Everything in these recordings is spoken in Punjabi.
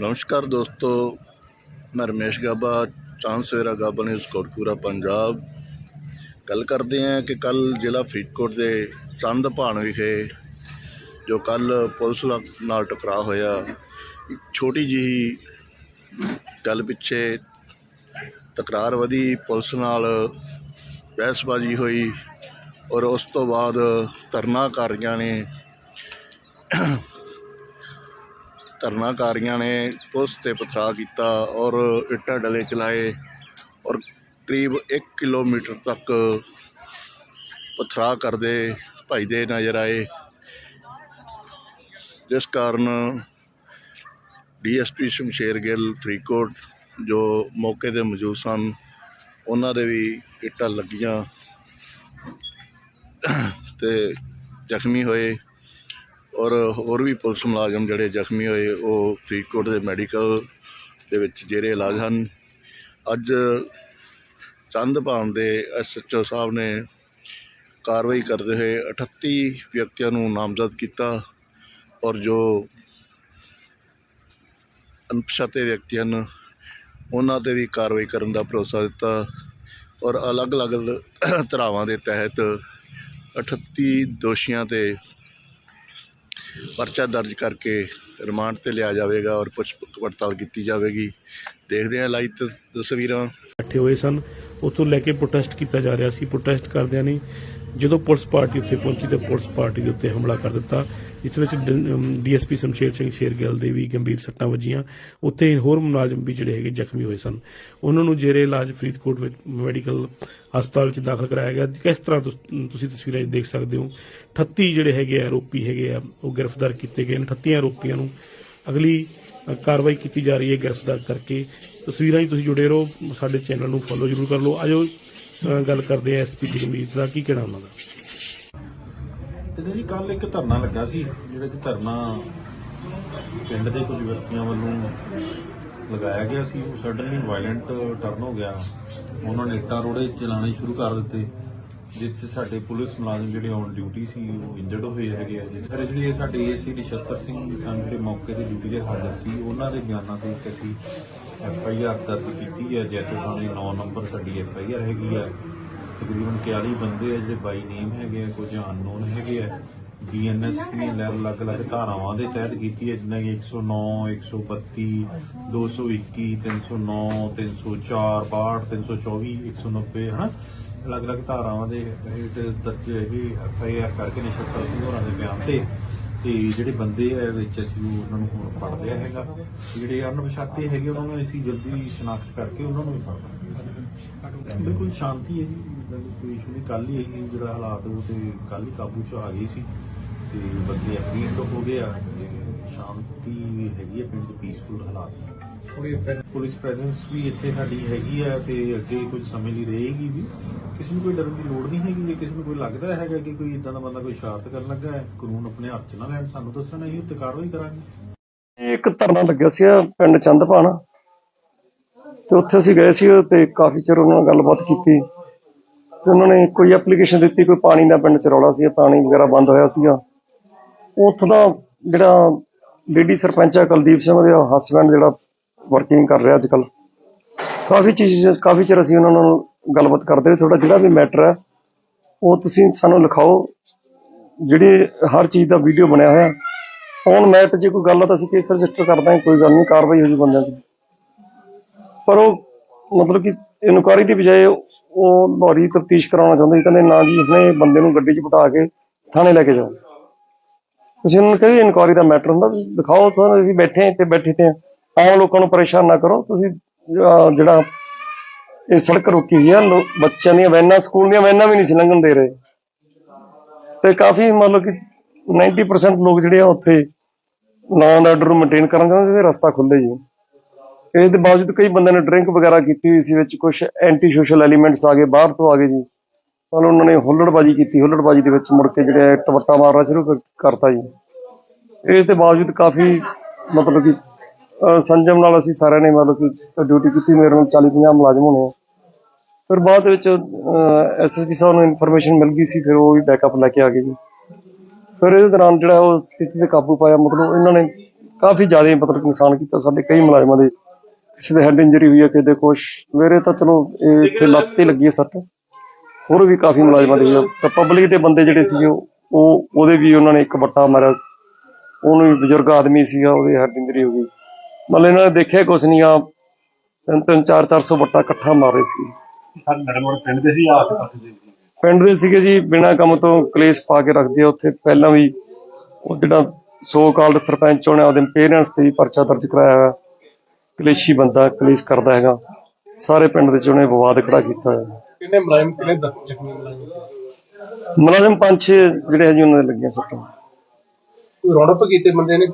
ਨਮਸਕਾਰ ਦੋਸਤੋ, ਮੈਂ ਰਮੇਸ਼ ਗਾਬਾ, ਚਾਂਦ ਸਵੇਰਾ ਗਾਬਾ ਨਿਊਜ਼ ਕੋਟਪੂਰਾ ਪੰਜਾਬ। ਗੱਲ ਕਰਦੇ ਹਾਂ ਕਿ ਕੱਲ ਜ਼ਿਲ੍ਹਾ ਫਰੀਦਕੋਟ ਦੇ ਚੰਦ ਭਾਣ ਵਿਖੇ, ਜੋ ਕੱਲ ਪੁਲਿਸ ਨਾਲ ਟਕਰਾਅ ਹੋਇਆ ਛੋਟੀ ਜਿਹੀ ਗੱਲ ਪਿੱਛੇ ਤਕਰਾਰ ਵਧੀ, ਪੁਲਿਸ ਨਾਲ ਬਹਿਸਬਾਜ਼ੀ ਹੋਈ ਔਰ ਉਸ ਤੋਂ ਬਾਅਦ ਧਰਨਾ ਕਰ ਰਹੀਆਂ ਨੇ। ਧਰਨਾਕਾਰੀਆਂ ਨੇ ਪੁਲਿਸ ਤੇ ਪਥਰਾਅ ਕੀਤਾ ਔਰ ਇੱਟਾਂ ਡਲੇ ਚਲਾਏ ਔਰ ਕਰੀਬ 1 ਕਿਲੋਮੀਟਰ ਤੱਕ ਪਥਰਾ ਕਰਦੇ ਭਜਦੇ ਨਜ਼ਰ ਆਏ। ਜਿਸ ਕਾਰਨ ਡੀਐਸਪੀ ਸ਼ਮਸ਼ੇਰ ਗਿੱਲ, ਫਰੀਦਕੋਟ ਜੋ ਮੌਕੇ ਤੇ ਮੌਜੂਦ ਸਨ, ਉਹਨਾਂ ਦੇ ਵੀ ਇੱਟਾਂ ਲੱਗੀਆਂ ਤੇ ਜ਼ਖਮੀ ਹੋਏ। ਔਰ ਹੋਰ ਵੀ ਪੁਲਿਸ ਮੁਲਾਜ਼ਮ ਜਿਹੜੇ ਜ਼ਖਮੀ ਹੋਏ, ਉਹ ਫਰੀਦਕੋਟ ਦੇ ਮੈਡੀਕਲ ਦੇ ਵਿੱਚ ਜੇਰੇ ਇਲਾਜ ਹਨ। ਅੱਜ ਚੰਦ ਚੰਦਪਾਨ ਦੇ ਐਸਐਚਓ ਸਾਹਿਬ ਨੇ ਕਾਰਵਾਈ ਕਰਦੇ ਹੋਏ 38 ਵਿਅਕਤੀਆਂ ਨੂੰ ਨਾਮਜ਼ਦ ਕੀਤਾ ਔਰ ਜੋ ਅਣਪਛਾਤੇ ਵਿਅਕਤੀ ਹਨ, ਉਹਨਾਂ ਤੇ ਵੀ ਕਾਰਵਾਈ ਕਰਨ ਦਾ ਭਰੋਸਾ ਦਿੱਤਾ ਔਰ ਅਲੱਗ-ਅਲੱਗ ਧਾਰਾਵਾਂ ਦੇ ਤਹਿਤ 38 ਦੋਸ਼ੀਆਂ ਤੇ ਪਰਚਾ ਦਰਜ ਕਰਕੇ ਰਿਮਾਂਡ ਤੇ ਲਿਆ ਜਾਵੇਗਾ ਔਰ ਪੁੱਛ ਪੜਤਾਲ ਕੀਤੀ ਜਾਵੇਗੀ। ਦੇਖਦੇ ਹਾਂ ਲਾਈਵ ਤਸਵੀਰਾਂ। ਇਕੱਠੇ ਹੋਏ ਸਨ। ਉੱਥੋਂ ਲੈ ਕੇ ਪ੍ਰੋਟੈਸਟ ਕੀਤਾ ਜਾ ਰਿਹਾ ਸੀ। ਪ੍ਰੋਟੈਸਟ ਕਰਦਿਆਂ ਨੇ ਜਦੋਂ ਪੁਲਿਸ ਪਾਰਟੀ ਉੱਤੇ ਪਹੁੰਚੀ ਤਾਂ ਪੁਲਿਸ ਪਾਰਟੀ ਦੇ ਉੱਤੇ ਹਮਲਾ ਕਰ ਦਿੱਤਾ। ਜਿਸ ਵਿੱਚ ਡੀਐਸਪੀ ਸ਼ਮਸ਼ੇਰ ਸਿੰਘ ਸ਼ੇਰਗਿੱਲ ਦੇ ਵੀ ਗੰਭੀਰ ਸੱਟਾਂ ਵੱਜੀਆਂ। ਉੱਥੇ ਹੋਰ ਮੁਲਾਜ਼ਮ ਵੀ ਜਿਹੜੇ ਹੈਗੇ ਜ਼ਖਮੀ ਹੋਏ ਸਨ। ਉਹਨਾਂ ਨੂੰ ਜੇਰੇ ਇਲਾਜ ਫਰੀਦਕੋਟ ਵਿੱਚ ਮੈਡੀਕਲ ਹਸਪਤਾਲ ਵਿੱਚ ਦਾਖਲ ਕਰਾਇਆ ਗਿਆ। ਕਿਸ ਤਰ੍ਹਾਂ ਤੁਸੀਂ ਤਸਵੀਰਾਂ 'ਚ ਦੇਖ ਸਕਦੇ ਹੋ? 38 ਜਿਹੜੇ ਹੈਗੇ ਆਰੋਪੀ ਹੈਗੇ ਆ ਉਹ ਗ੍ਰਿਫਤਾਰ ਕੀਤੇ ਗਏ ਨੇ। 38 ਆਰੋਪੀਆਂ ਨੂੰ ਅਗਲੀ ਕਾਰਵਾਈ ਕੀਤੀ ਜਾ ਰਹੀ ਹੈ ਗ੍ਰਿਫਤਾਰ ਕਰਕੇ। ਤਸਵੀਰਾਂ 'ਚ ਤੁਸੀਂ ਜੁੜੇ ਰਹੋ। ਸਾਡੇ ਚੈਨਲ ਨੂੰ ਫੋਲੋ ਜ਼ਰੂਰ ਕਰ ਲਓ। ਆਜੋ ਅ, ਗੱਲ ਕਰਦੇ ਆ ਐਸਪੀ ਜਗਮੀਤ ਦਾ। ਕੀ ਕਹਿਣਾ ਉਹਨਾਂ ਦਾ? ਇਹਦੇ ਜੀ ਕੱਲ ਇੱਕ ਧਰਨਾ ਲੱਗਾ ਸੀ, ਜਿਹੜਾ ਕਿ ਧਰਨਾ ਪਿੰਡ ਦੇ ਕੁਝ ਵਿਅਕਤੀਆਂ ਵੱਲੋਂ ਲਗਾਇਆ ਗਿਆ ਸੀ। ਉਹ ਸਡਨਲੀ ਵਾਇਲੈਂਟ ਟਰਨ ਹੋ ਗਿਆ। ਉਹਨਾਂ ਨੇ ਇੱਟਾਂ ਰੋੜੇ ਚਲਾਣੇ ਸ਼ੁਰੂ ਕਰ ਦਿੱਤੇ, ਜਿਸ 'ਚ ਸਾਡੇ ਪੁਲਿਸ ਮੁਲਾਜ਼ਮ ਜਿਹੜੇ ਔਨ ਡਿਊਟੀ ਸੀ, ਉਹ ਇੰਜਰਡ ਹੋਏ ਹੈਗੇ ਆ। ਜੀ ਫਿਰ ਇਹ ਸਾਡੇ ਏਸੀ ਨਛੱਤਰ ਸਿੰਘ ਸਨ, ਜਿਹੜੇ ਮੌਕੇ ਤੇ ਡਿਊਟੀ ਦੇ ਹਾਜ਼ਰ ਸੀ, ਉਹਨਾਂ ਦੇ ਬਿਆਨਾਂ ਤੇ ਇੱਕ ਅਸੀਂ ਐਫ ਆਈ ਆਰ ਦਰਜ ਕੀਤੀ ਹੈ। ਜੈਤੋ ਥਾਣੇ 9 ਨੰਬਰ ਸਾਡੀ ਐਫ ਆਈ ਆਰ ਹੈਗੀ ਆ। ਤਕਰੀਬਨ 41 ਬੰਦੇ ਆ ਜਿਹੜੇ ਬਾਈ ਨੇਮ ਹੈਗੇ ਆ, ਕੁਝ ਅਨਨੋਨ ਹੈਗੇ ਆ। ਬੀਐਨਐਸ ਦੀਆਂ ਲੈਵਲ ਅਲੱਗ-ਅਲੱਗ ਧਾਰਾਵਾਂ ਦੇ ਤਹਿਤ ਕੀਤੀ ਹੈ ਜਿਵੇਂ ਕਿ 109 132 221 309 304 62 324 190 ਹਨਾ? ਅਲੱਗ-ਅਲੱਗ ਧਾਰਾਵਾਂ ਦੇ ਹੇਠ ਦਰਜ ਇਹ ਐਫਆਈਆਰ ਕਰਕੇ ਨਛੱਤਰ ਸਿੰਘ ਹੋਰਾਂ ਦੇ ਬਿਆਨ ਤੇ। ਤੇ ਜਿਹੜੇ ਬੰਦੇ ਆ ਵਿੱਚ ਅਸੀਂ ਉਹਨਾਂ ਨੂੰ ਹੁਣ ਫੜ ਲਿਆ ਹੈਗਾ। ਜਿਹੜੇ ਅਣਪਛਾਤੇ ਹੈਗੇ, ਉਹਨਾਂ ਨੂੰ ਅਸੀਂ ਜਲਦੀ ਸ਼ਨਾਖਤ ਕਰਕੇ ਉਹਨਾਂ ਨੂੰ ਵੀ ਫੜ ਲਾਂਗੇ ਬਿਲਕੁਲ ਸ਼ਾਂਤੀ ਹੈ ਜੀ ਬਿਲਕੁਲ ਕੋਈ ਇਸ਼ੂ ਨਹੀਂ ਕੱਲ ਹੀ ਇਹ ਜਿਹੜਾ ਹਾਲਾਤ ਉਹ ਤੇ ਕੱਲ ਹੀ ਕਾਬੂ ਚ ਆ ਗਈ ਸੀ ਤੇ ਬੰਦੇ ਐਪਰੀਐਂਟ ਹੋ ਗਏ ਆ ਤੇ ਸ਼ਾਂਤੀ ਵੀ ਹੈਗੀ ਹੈ ਪਿੰਡ ਦੇ ਪੀਸਫੁਲ ਹਾਲਾਤ। ਪੁਲਿਸ ਪ੍ਰੈਜ਼ੈਂਸ ਵੀ ਇੱਥੇ ਸਾਡੀ ਹੈਗੀ ਆ ਤੇ ਅੱਗੇ ਕੁਝ ਸਮੇਂ ਲਈ ਰਹੇਗੀ ਵੀ। ਕਿਸੇ ਨੂੰ ਕੋਈ ਡਰਨ ਦੀ ਲੋੜ ਨਹੀਂ ਹੈਗੀ ਜੇ ਕਿਸੇ ਨੂੰ ਕੋਈ ਲੱਗਦਾ ਹੈਗਾ ਕਿ ਕੋਈ ਇਦਾਂ ਦਾ ਬੰਦਾ ਕੋਈ ਸ਼ਰਾਰਤ ਕਰਨ ਲੱਗਾ ਹੈ ਕਾਨੂੰਨ ਆਪਣੇ ਹੱਥ 'ਚ ਨਾ ਲੈਣ ਸਾਨੂੰ ਦੱਸਣ ਅਸੀਂ ਉੱਤੇ ਕਾਰਵਾਈ ਕਰਾਂਗੇ। ਇਹ ਇੱਕ ਧਰਨਾ ਲੱਗਿਆ ਸੀ ਪਿੰਡ ਚੰਦਪਾਣ ਤੇ ਉੱਥੇ ਅਸੀਂ ਗਏ ਸੀ ਤੇ ਕਾਫੀ ਚਿਰ ਉਹਨਾਂ ਨਾਲ ਗੱਲਬਾਤ ਕੀਤੀ। ਤੇ ਉਹਨਾਂ ਨੇ ਕੋਈ ਐਪਲੀਕੇਸ਼ਨ ਦਿੱਤੀ, ਕੋਈ ਪਾਣੀ ਦਾ ਪਿੰਡ ਚ ਰੌਲਾ ਸੀ, ਪਾਣੀ ਵਗੈਰਾ ਬੰਦ ਹੋਇਆ ਸੀਗਾ। ਉੱਥੋਂ ਦਾ ਜਿਹੜਾ ਲੇਡੀ ਸਰਪੰਚ ਆ, ਕੁਲਦੀਪ ਸਿੰਘ, ਉਹਦੇ ਹਸਬੰਡ ਜਿਹੜਾ ਵਰਕਿੰਗ ਕਰ ਰਿਹਾ ਅੱਜ ਕੱਲ ਕਾਫੀ ਚੀਜ਼, ਕਾਫੀ ਚਿਰ ਅਸੀਂ ਉਹਨਾਂ ਨਾਲ ਗੱਲਬਾਤ ਕਰਦੇ ਰਹੇ। ਤੁਹਾਡਾ ਜਿਹੜਾ ਵੀ ਮੈਟਰ ਹੈ, ਉਹ ਤੁਸੀਂ ਸਾਨੂੰ ਲਿਖਾਓ। ਜਿਹੜੀ ਹਰ ਚੀਜ਼ ਦਾ ਵੀਡੀਓ ਬਣਿਆ ਹੋਇਆ ਔਨ ਮੈਟ ਜੇ ਕੋਈ ਗੱਲ ਆ ਤਾਂ ਅਸੀਂ ਕੇਸ ਰਜਿਸਟਰ ਕਰ ਦਾਂਗੇ ਕੋਈ ਗੱਲ ਨਹੀਂ, ਕਾਰਵਾਈ ਹੋ ਜੂ ਬੰਦਿਆਂ ਦੀ। ਪਰ ਉਹ ਮਤਲਬ ਕਿ ਇਨਕੁਆਰੀ ਦੀ ਬਜਾਏ ਉਹ ਲੋਰੀ ਤਫਤੀਸ਼ ਕਰਾਉਣਾ ਚਾਹੁੰਦੇ ਸੀ, ਕਹਿੰਦੇ ਨਾ ਜੀ ਇਸਨੇ ਬੰਦੇ ਨੂੰ ਗੱਡੀ 'ਚ ਬਿਠਾ ਕੇ ਥਾਣੇ ਲੈ ਕੇ ਜਾਓ। ਤੁਸੀਂ ਉਹਨਾਂ ਨੂੰ ਕਹੇ ਇਨਕੁਆਰੀ ਦਾ ਮੈਟਰ ਹੁੰਦਾ, ਤੁਸੀਂ ਦਿਖਾਓ ਤੁਹਾਨੂੰ ਅਸੀਂ ਬੈਠੇ ਹਾਂ, ਇੱਥੇ ਬੈਠੇ ਤੇ ਆਮ ਲੋਕਾਂ ਨੂੰ ਪਰੇਸ਼ਾਨ ਨਾ ਕਰੋ, ਤੁਸੀਂ ਜਿਹੜਾ ਇਹ ਸੜਕ ਰੋਕੀ ਹੋਈ ਆ ਬੱਚਿਆਂ ਦੀਆਂ ਵੈਨਾਂ, ਸਕੂਲ ਦੀਆਂ ਵੈਨਾਂ ਵੀ ਨਹੀਂ ਸੀ ਲੰਘਣ ਦੇ ਰਹੇ। ਤੇ ਕਾਫੀ ਮਤਲਬ ਕਿ 90% ਲੋਕ ਜਿਹੜੇ ਆ, ਉੱਥੇ ਲਾਅ ਐਂਡ ਆਰਡਰ ਮੇਨਟੇਨ ਕਰਨ ਚਾਹੁੰਦੇ ਤੇ ਰਸਤਾ ਖੁੱਲੇ ਜੀ। ਇਸ ਦੇ ਬਾਵਜੂਦ ਕਈ ਬੰਦਿਆਂ ਨੇ ਡਰਿੰਕ ਵਗੈਰਾ ਕੀਤੀ ਹੋਈ ਸੀ ਵਿੱਚ ਕੁਝ ਐਂਟੀ ਸੋਸ਼ਲ ਐਲੀਮੈਂਟਸ ਆ ਗਏ, ਬਾਹਰ ਤੋਂ ਆ ਗਏ ਜੀ। ਮਤਲਬ ਉਹਨਾਂ ਨੇ ਹੁੱਲੜਬਾਜੀ ਕੀਤੀ, ਹੁੱਲੜਬਾਜੀ ਦੇ ਵਿੱਚ ਮੁੜ ਕੇ ਜਿਹੜੇ ਟਵੱਟਾ ਮਾਰਨਾ ਸ਼ੁਰੂ ਕਰਤਾ ਜੀ। ਇਸ ਦੇ ਬਾਵਜੂਦ ਕਾਫੀ ਮਤਲਬ ਕਿ ਸੰਜਮ ਨਾਲ ਅਸੀਂ ਸਾਰਿਆਂ ਨੇ ਮਤਲਬ ਕਿ ਡਿਊਟੀ ਕੀਤੀ, ਮੇਰੇ ਨਾਲ 40 50 ਮੁਲਾਜ਼ਮ ਹੋਣੇ ਫਿਰ ਬਾਅਦ ਵਿੱਚ ਐਸਐਸਪੀ ਸਾਹਿਬ ਨੂੰ ਇਨਫੋਰਮੇਸ਼ਨ ਮਿਲ ਗਈ ਸੀ, ਫਿਰ ਉਹ ਵੀ ਬੈਕਅਪ ਲੈ ਕੇ ਆ ਗਏ ਜੀ। ਫਿਰ ਇਹਦੇ ਦੌਰਾਨ ਜਿਹੜਾ ਉਹ ਸਥਿਤੀ ਤੇ ਕਾਬੂ ਪਾਇਆ, ਮਤਲਬ ਇਹਨਾਂ ਨੇ ਕਾਫੀ ਜ਼ਿਆਦਾ ਮਤਲਬ ਨੁਕਸਾਨ ਕੀਤਾ ਸਾਡੇ ਕਈ ਮੁਲਾਜ਼ਮਾਂ ਦੇ ਕਿਸੇ ਦੇ ਹੈਡ ਇੰਜਰੀ ਹੋਈ ਹੈ ਕਿਸੇ ਦੇ ਕੁਛ। ਮੇਰੇ ਤਾਂ ਚਲੋ ਇਹ ਇੱਥੇ ਲੱਤ ਤੇ ਲੱਗੀ ਹੈ ਸੱਟ। ਹੋਰ ਵੀ ਕਾਫੀ ਮੁਲਾਜ਼ਮਾਂ ਦੇ। ਤਾਂ ਪਬਲਿਕ ਦੇ ਬੰਦੇ ਜਿਹੜੇ ਸੀਗੇ ਉਹ ਉਹ- ਉਹਦੇ ਵੀ ਉਹਨਾਂ ਨੇ ਇੱਕ ਵੱਟਾ ਮਾਰਿਆ। ਉਹਨੂੰ ਵੀ ਬਜ਼ੁਰਗ ਆਦਮੀ ਸੀਗਾ ਉਹਦੇ ਹੈਡ ਇੰਜਰੀ ਹੋ ਗਈ। ਮਤਲਬ ਇਹਨਾਂ ਨੇ ਦੇਖਿਆ ਕੁਛ ਨਹੀਂ ਆ ਤਿੰਨ ਤਿੰਨ ਚਾਰ ਚਾਰ ਸੌ ਵੱਟਾ ਇਕੱਠਾ ਮਾਰੇ ਸੀ। ਸਾਡੇ ਮੈਡਮ ਉਹ ਪਿੰਡ ਦੇ ਸੀ ਆਸ ਪਾਸੇ ਦੇ ਸੀ? ਪਿੰਡ ਦੇ ਸੀਗੇ ਜੀ ਬਿਨਾਂ ਕੰਮ ਤੋਂ ਕਲੇਸ਼ ਪਾ ਕੇ ਰੱਖਦੇ ਆ ਉੱਥੇ। ਪਹਿਲਾਂ ਵੀ ਉਹ ਜਿਹੜਾ ਸੋ ਕਾਲਡ ਸਰਪੰਚ ਉਹਨੇ ਉਹਦੇ ਪੇਰੈਂਟਸ ਤੇ ਵੀ ਪਰਚਾ ਦਰਜ ਕਰਾਇਆ ਹੋਇਆ। ਕਲੇਸ਼ੀ ਬੰਦਾ ਕਲੇਸ਼ ਕਰਦਾ ਹੈਗਾ। ਸਾਰੇ ਪਿੰਡ ਦੇ ਚ ਉਹਨੇ ਵਿਵਾਦ ਖੜਾ ਕੀਤਾ ਹੋਇਆ। ਕਿੰਨੇ ਮੁਲਾਜ਼ਮ ਕਿੰਨੇ ਜ਼ਖਮੀ ਮੁਲਾਜ਼ਮ? ਮੁਲਾਜ਼ਮ ਪੰਜ ਛੇ ਜਿਹੜੇ ਹੈ ਜੀ ਉਹਨਾਂ ਦੇ ਲੱਗੀਆਂ ਸੱਟਾਂ। ਕੋਈ ਰੌਣਕ ਕੀਤੇ ਬੰਦੇ ਨੇ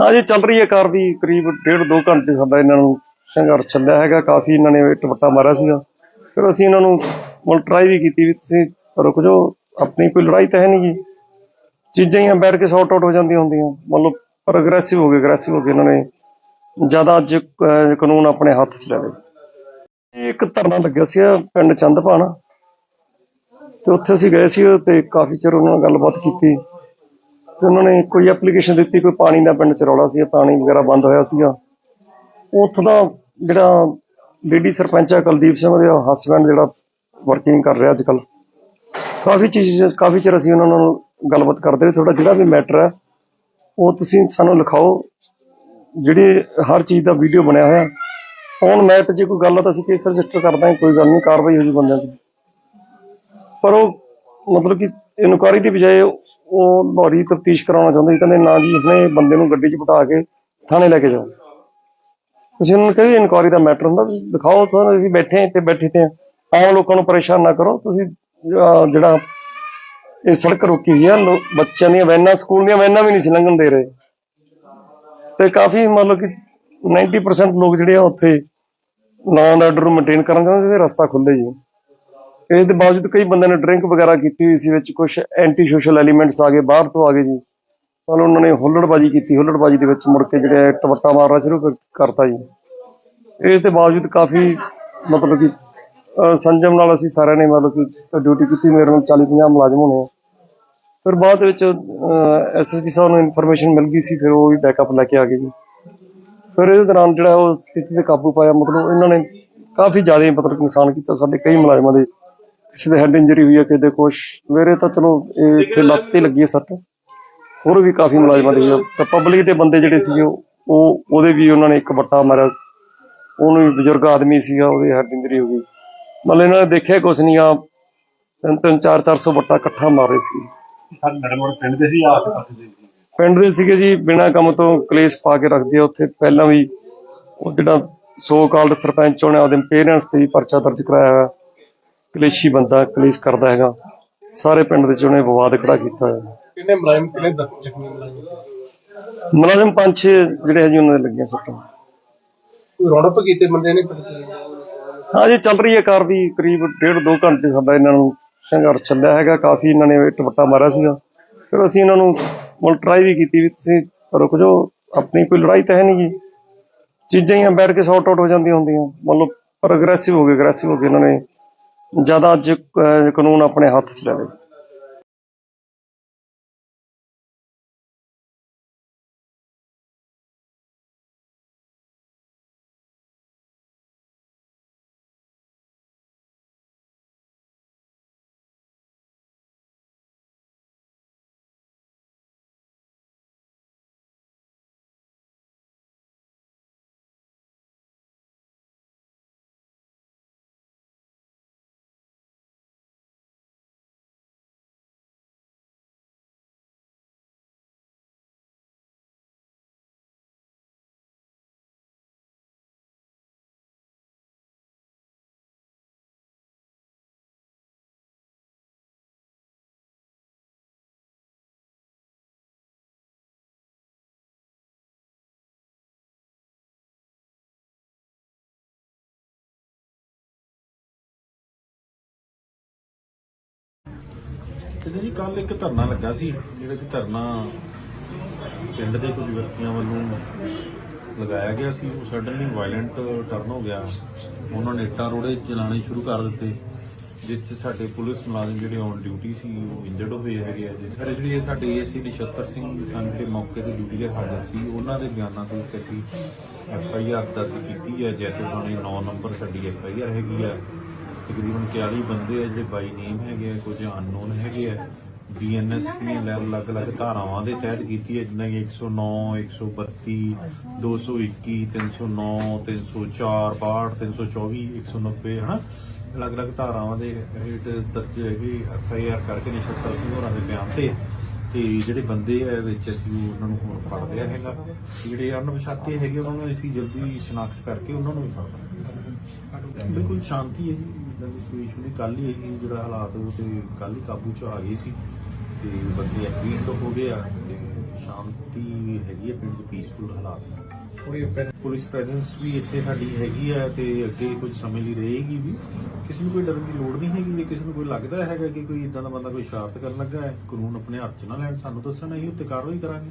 ਹਾਂ ਜੀ ਚੱਲ ਰਹੀ ਹੈ ਕਾਰ ਦੀ ਕਰੀਬ ਡੇਢ ਦੋ ਘੰਟੇ ਸਾਡਾ ਇਹਨਾਂ ਨੂੰ ਸੰਘਰਸ਼ ਚੱਲਿਆ ਹੈਗਾ। ਕਾਫੀ ਇਹਨਾਂ ਨੇ ਇੱਟ ਵੱਟਾ ਮਾਰਿਆ ਸੀਗਾ। ਫਿਰ ਅਸੀਂ ਇਹਨਾਂ ਨੂੰ ਮੁਲ ਟਰਾਈ ਵੀ ਕੀਤੀ ਵੀ ਤੁਸੀਂ ਰੁਕ ਜਾਓ ਆਪਣੀ ਕੋਈ ਲੜਾਈ ਤਾਂ ਹੈ ਨਹੀਂ ਜੀ ਚੀਜ਼ਾਂ ਹੀ ਬੈਠ ਕੇ ਸੌਟ ਆਊਟ ਹੋ ਜਾਂਦੀਆਂ ਹੁੰਦੀਆਂ। ਮਤਲਬ ਪਰ ਅਗਰੈਸਿਵ ਹੋ ਗਏ ਅਗਰੈਸਿਵ ਹੋ ਗਏ ਇਹਨਾਂ ਨੇ। ਜ਼ਿਆਦਾ ਅੱਜ ਕਾਨੂੰਨ ਆਪਣੇ ਹੱਥ 'ਚ ਲੈ ਇੱਕ ਧਰਨਾ ਲੱਗਿਆ ਸੀ ਪਿੰਡ ਚੰਦਪਾਣਾ ਤੇ ਉੱਥੇ ਅਸੀਂ ਗਏ ਸੀ ਤੇ ਕਾਫੀ ਚਿਰ ਉਹਨਾਂ ਨਾਲ ਗੱਲਬਾਤ ਕੀਤੀ। ਤੇ ਉਹਨਾਂ ਨੇ ਕੋਈ ਐਪਲੀਕੇਸ਼ਨ ਦਿੱਤੀ, ਕੋਈ ਪਾਣੀ ਦਾ ਪਿੰਡ ਚ ਰੌਲਾ ਸੀ ਪਾਣੀ ਵਗੈਰਾ ਬੰਦ ਹੋਇਆ ਸੀਗਾ। ਉੱਥੋਂ ਦਾ ਜਿਹੜਾ ਲੇਡੀ ਸਰਪੰਚ ਹੈ ਕੁਲਦੀਪ ਸਿੰਘ ਦੇ ਹਸਬੰਡ ਜਿਹੜਾ ਵਰਕਿੰਗ ਕਰ ਰਿਹਾ ਅੱਜ ਕੱਲ ਕਾਫੀ ਚੀਜ਼ ਕਾਫੀ ਚਿਰ ਅਸੀਂ ਉਹਨਾਂ ਨਾਲ ਗੱਲਬਾਤ ਕਰਦੇ ਰਹੇ। ਤੁਹਾਡਾ ਜਿਹੜਾ ਵੀ ਮੈਟਰ ਹੈ, ਉਹ ਤੁਸੀਂ ਸਾਨੂੰ ਲਿਖਾਓ। ਜਿਹੜੀ ਹਰ ਚੀਜ਼ ਦਾ ਵੀਡੀਓ ਬਣਿਆ ਹੋਇਆ ਔਨ ਮੈਟ ਜੇ ਕੋਈ ਗੱਲ ਹੈ ਤਾਂ ਅਸੀਂ ਕੇਸ ਰਜਿਸਟਰ ਕਰ ਦਾਂਗੇ ਕੋਈ ਗੱਲ ਨਹੀਂ, ਕਾਰਵਾਈ ਹੋ ਜੂ ਬੰਦਿਆਂ ਦੀ। ਪਰ ਉਹ ਮਤਲਬ ਕਿ ਇਨਕੁਆਰੀ ਦੀ ਬਜਾਏ ਉਹ ਲੋਰੀ ਤਫਤੀਸ਼ ਕਰਾਉਣਾ ਚਾਹੁੰਦੇ ਸੀ, ਕਹਿੰਦੇ ਨਾ ਜੀ ਇਹਨੇ ਬੰਦੇ ਨੂੰ ਗੱਡੀ 'ਚ ਬਿਠਾ ਕੇ ਥਾਣੇ ਲੈ ਕੇ ਜਾਓ। ਅਸੀਂ ਉਹਨਾਂ ਨੂੰ ਕਹੇ ਇਨਕੁਆਰੀ ਦਾ ਮੈਟਰ ਹੁੰਦਾ, ਤੁਸੀਂ ਦਿਖਾਓ ਸਰ, ਅਸੀਂ ਬੈਠੇ ਹਾਂ, ਇੱਥੇ ਬੈਠੇ ਤੇ ਆਮ ਲੋਕਾਂ ਨੂੰ ਪਰੇਸ਼ਾਨ ਨਾ ਕਰੋ। ਤੁਸੀਂ ਜਿਹੜਾ ਇਹ ਸੜਕ ਰੋਕੀ ਹੋਈ ਆ ਬੱਚਿਆਂ ਦੀਆਂ ਵੈਨਾਂ, ਸਕੂਲ ਦੀਆਂ ਵੈਨਾਂ ਵੀ ਨਹੀਂ ਸੀ ਲੰਘਣ ਦੇ ਰਹੇ। ਤੇ ਕਾਫੀ ਮਤਲਬ ਕਿ 90% ਲੋਕ ਜਿਹੜੇ ਆ ਉੱਥੇ ਲਾਅ ਆਰਡਰ ਨੂੰ ਮੇਨਟੇਨ ਕਰਨ ਚਾਹੁੰਦੇ ਤੇ ਰਸਤਾ ਖੁੱਲੇ ਜੀ ਇਸ ਦੇ ਬਾਵਜੂਦ ਕਈ ਬੰਦਿਆਂ ਨੇ ਡਰਿੰਕ ਵਗੈਰਾ ਕੀਤੀ ਹੋਈ ਸੀ ਵਿੱਚ ਕੁਝ ਐਂਟੀ ਸੋਸ਼ਲ ਐਲੀਮੈਂਟਸ ਆ ਗਏ, ਬਾਹਰ ਤੋਂ ਆ ਗਏ ਜੀ। ਮਤਲਬ ਉਹਨਾਂ ਨੇ ਹੁੱਲੜਬਾਜੀ ਕੀਤੀ, ਹੁੱਲੜਬਾਜੀ ਦੇ ਵਿੱਚ ਮੁੜ ਕੇ ਜਿਹੜੇ ਟਵੱਟਾ ਮਾਰਨਾ ਸ਼ੁਰੂ ਕਰ- ਕਰਤਾ ਜੀ। ਇਸ ਦੇ ਬਾਵਜੂਦ ਕਾਫੀ ਮਤਲਬ ਕਿ ਸੰਜਮ ਨਾਲ ਅਸੀਂ ਸਾਰਿਆਂ ਨੇ ਮਤਲਬ ਕਿ ਡਿਊਟੀ ਕੀਤੀ, ਮੇਰੇ ਨਾਲ 40 50 ਮੁਲਾਜ਼ਮ ਹੋਣੇ ਆ। ਫਿਰ ਬਾਅਦ ਵਿੱਚ ਐਸਐਸਪੀ ਸਾਹਿਬ ਨੂੰ ਇਨਫੋਰਮੇਸ਼ਨ ਮਿਲ ਗਈ ਸੀ, ਫਿਰ ਉਹ ਵੀ ਬੈਕਅਪ ਲੈ ਕੇ ਆ ਗਏ ਜੀ। ਫਿਰ ਇਹਦੇ ਦੌਰਾਨ ਜਿਹੜਾ ਉਹ ਸਥਿਤੀ ਤੇ ਕਾਬੂ ਪਾਇਆ, ਮਤਲਬ ਇਹਨਾਂ ਨੇ ਕਾਫੀ ਜ਼ਿਆਦਾ ਮਤਲਬ ਨੁਕਸਾਨ ਕੀਤਾ ਸਾਡੇ ਕਈ ਮੁਲਾਜ਼ਮਾਂ ਦੇ। ਕਿਸੇ ਦੇ ਹੈਡ ਇੰਜਰੀ ਹੋਈ ਹੈ, ਕਿਸੇ ਦੇ ਕੁਛ। ਮੇਰੇ ਤਾਂ ਚਲੋ, ਇਹ ਇੱਥੇ ਲੱਤ ਤੇ ਲੱਗੀ ਹੈ ਸੱਟ। ਹੋਰ ਵੀ ਕਾਫੀ ਮੁਲਾਜ਼ਮਾਂ ਦੇ ਤਾਂ ਪਬਲਿਕ ਦੇ ਬੰਦੇ ਜਿਹੜੇ ਸੀਗੇ, ਉਹ, ਉਹਦੇ ਵੀ ਉਹਨਾਂ ਨੇ ਇੱਕ ਬੱਟਾ ਮਾਰਿਆ। ਉਹਨੂੰ ਵੀ ਬਜ਼ੁਰਗ ਆਦਮੀ ਸੀਗਾ, ਉਹਦੇ ਹੈਡ ਇੰਜਰੀ ਹੋ ਗਈ। ਮਤਲਬ ਇਹਨਾਂ ਨੇ ਦੇਖਿਆ ਕੁਛ ਨਹੀਂ ਆ। ਤਿੰਨ ਤਿੰਨ, ਚਾਰ ਚਾਰ ਸੌ ਵੱਟਾ ਇਕੱਠਾ ਮਾਰੇ ਸੀ। ਸਾਡੇ ਪਿੰਡ ਦੇ ਸੀ ਆਸ ਪਾਸੇ ਦੇ ਸੀ? ਪਿੰਡ ਦੇ ਸੀਗੇ ਜੀ ਬਿਨਾਂ ਕੰਮ ਤੋਂ ਕਲੇਸ਼ ਪਾ ਕੇ ਰੱਖਦੇ ਆ ਉੱਥੇ। ਪਹਿਲਾਂ ਵੀ ਉਹ ਜਿਹੜਾ ਸੋ ਕਾਲਡ ਸਰਪੰਚ ਉਹਨੇ ਉਹਦੇ ਪੇਰੈਂਟਸ ਤੇ ਵੀ ਪਰਚਾ ਦਰਜ ਕਰਾਇਆ ਹੋਇਆ। ਕਲੇਸ਼ੀ ਬੰਦਾ ਕਲੇਸ਼ ਕਰਦਾ ਹੈਗਾ। ਸਾਰੇ ਪਿੰਡ ਦੇ ਚ ਉਹਨੇ ਵਿਵਾਦ ਖੜਾ ਕੀਤਾ ਹੋਇਆ। ਕਿੰਨੇ ਮੁਲਾਜ਼ਮ ਕਿੰਨੇ ਜ਼ਖਮੀ ਮੁਲਾਜ਼ਮ? ਮੁਲਾਜ਼ਮ ਪੰਜ ਛੇ ਜਿਹੜੇ ਹੈ ਜੀ ਉਹਨਾਂ ਦੇ ਲੱਗੀਆਂ ਸੱਟਾਂ। ਕੋਈ ਰੌਣਕ ਕੀਤੇ ਬੰਦੇ ਨੇ? ਹਾਂ ਜੀ ਚੱਲ ਰਹੀ ਹੈ ਕਾਰ ਦੀ। ਕਰੀਬ ਡੇਢ ਦੋ ਘੰਟੇ ਸਾਡਾ ਇਹਨਾਂ ਨੂੰ ਸੰਘਰਸ਼ ਚੱਲਿਆ ਹੈਗਾ, ਕਾਫੀ ਇਹਨਾਂ ਨੇ ਇੱਟ ਮਾਰਿਆ ਸੀਗਾ। ਫਿਰ ਅਸੀਂ ਇਹਨਾਂ ਨੂੰ ਮੁਲ ਟਰਾਈ ਵੀ ਕੀਤੀ ਵੀ ਤੁਸੀਂ ਰੁਕ ਜਾਓ, ਆਪਣੀ ਕੋਈ ਲੜਾਈ ਤਾਂ ਹੈ ਨਹੀਂ ਜੀ। ਚੀਜ਼ਾਂ ਹੀ ਬੈਠ ਕੇ ਸੌਟ ਆਊਟ ਹੋ ਜਾਂਦੀਆਂ ਹੁੰਦੀਆਂ। ਮਤਲਬ ਪਰ ਅਗਰੈਸਿਵ ਹੋ ਗਏ ਅਗਰੈਸਿਵ ਹੋ ਗਏ, ਇਹਨਾਂ ਨੇ। ਜ਼ਿਆਦਾ ਅੱਜ ਕਾਨੂੰਨ ਆਪਣੇ ਹੱਥ 'ਚ ਲੈ ਲਏ। ਕਹਿੰਦੇ ਜੀ ਕੱਲ ਇੱਕ ਧਰਨਾ ਲੱਗਾ ਸੀ, ਜਿਹੜਾ ਕਿ ਧਰਨਾ ਪਿੰਡ ਦੇ ਕੁਝ ਵਿਅਕਤੀਆਂ ਵੱਲੋਂ ਲਗਾਇਆ ਗਿਆ ਸੀ, ਉਹ ਸਡਨਲੀ ਵਾਇਲੈਂਟ ਟਰਨ ਹੋ ਗਿਆ। ਉਹਨਾਂ ਨੇ ਇੱਟਾਂ ਰੋੜੇ ਚਲਾਣੇ ਸ਼ੁਰੂ ਕਰ ਦਿੱਤੇ, ਜਿਸ 'ਚ ਸਾਡੇ ਪੁਲਿਸ ਮੁਲਾਜ਼ਮ ਜਿਹੜੇ ਔਨ ਡਿਊਟੀ ਸੀ, ਉਹ ਇੰਜਰਡ ਹੋਏ ਹੈਗੇ ਆ। ਜਿਸ ਸਾਰੇ ਜਿਹੜੇ ਸਾਡੇ ਏਸੀ ਨਛੱਤਰ ਸਿੰਘ ਸਨ ਜਿਹੜੇ ਮੌਕੇ ਤੇ ਡਿਊਟੀ ਦੇ ਹਾਜ਼ਰ ਸੀ, ਉਹਨਾਂ ਦੇ ਬਿਆਨਾਂ ਦੇ ਉੱਤੇ ਅਸੀਂ ਐਫ ਆਈ ਆਰ ਦਰਜ ਕੀਤੀ ਹੈ ਜੈਤੋ ਥਾਣੇ 9 ਨੰਬਰ ਸਾਡੀ ਐਫ ਆਈ ਆਰ ਹੈਗੀ ਆ। ਤਕਰੀਬਨ 40 ਬੰਦੇ ਆ ਜਿਹੜੇ ਬਾਈ ਨੇਮ ਹੈਗੇ ਆ, ਕੁਝ ਅਨਨੋਨ ਹੈਗੇ ਆ। ਬੀਐਨਐਸ ਦੀਆਂ ਲੈ- ਅਲੱਗ-ਅਲੱਗ ਧਾਰਾਵਾਂ ਦੇ ਤਹਿਤ ਕੀਤੀ ਹੈ ਜਿਵੇਂ ਕਿ 109 132 221 309 304 62 324 190 ਹਨਾ? ਅਲੱਗ-ਅਲੱਗ ਧਾਰਾਵਾਂ ਦੇ ਹੇਠ ਦਰਜ ਹੈਗੇ ਐਫ ਆਈ ਆਰ ਕਰਕੇ ਨਛੱਤਰ ਸਿੰਘ ਹੋਰਾਂ ਦੇ ਬਿਆਨ ਤੇ। ਤੇ ਜਿਹੜੇ ਬੰਦੇ ਆ, ਵਿੱਚ ਅਸੀਂ ਉਹਨਾਂ ਨੂੰ ਹੁਣ ਫੜ ਲਿਆ ਹੈਗਾ। ਜਿਹੜੇ ਅਣਪਛਾਤੇ ਹੈਗੇ ਉਹਨਾਂ ਨੂੰ ਅਸੀਂ ਜਲਦੀ ਸ਼ਨਾਖਤ ਕਰਕੇ ਉਹਨਾਂ ਨੂੰ ਵੀ ਫੜ ਲਾਂਗੇ। ਬਿਲਕੁਲ ਸ਼ਾਂਤੀ ਹੈ ਜੀ। ਇਦਾਂ ਦੀ ਕੋਈ ਇਸ਼ੂ ਨਹੀਂ ਕੱਲ ਹੀ ਇਹ ਜਿਹੜਾ ਹਾਲਾਤ ਉਹ ਤੇ ਕੱਲ ਹੀ ਕਾਬੂ ਚ ਆ ਗਏ ਸੀ ਤੇ ਬੰਦੇ ਐਕਟਿਵ ਹੋ ਗਏ ਆ ਤੇ ਸ਼ਾਂਤੀ ਹੈਗੀ ਹੈ ਪਿੰਡ ਦੇ ਪੀਸਫੁਲ ਹਾਲਾਤ। ਪੁਲਿਸ ਪ੍ਰੈਜ਼ੈਂਸ ਵੀ ਇੱਥੇ ਸਾਡੀ ਹੈਗੀ ਆ ਤੇ ਅੱਗੇ ਕੁਝ ਸਮੇਂ ਲਈ ਰਹੇਗੀ ਵੀ। ਕਿਸੇ ਨੂੰ ਕੋਈ ਡਰਨ ਦੀ ਲੋੜ ਨਹੀਂ ਹੈਗੀ ਜੇ ਕਿਸੇ ਨੂੰ ਕੋਈ ਲੱਗਦਾ ਹੈਗਾ ਕਿ ਕੋਈ ਇਦਾਂ ਦਾ ਬੰਦਾ ਕੋਈ ਸ਼ਰਾਰਤ ਕਰਨ ਲੱਗਾ ਹੈ ਕਾਨੂੰਨ ਆਪਣੇ ਹੱਥ 'ਚ ਨਾ ਲੈਣ ਸਾਨੂੰ ਦੱਸਣ ਅਸੀਂ ਉੱਤੇ ਕਾਰਵਾਈ ਕਰਾਂਗੇ।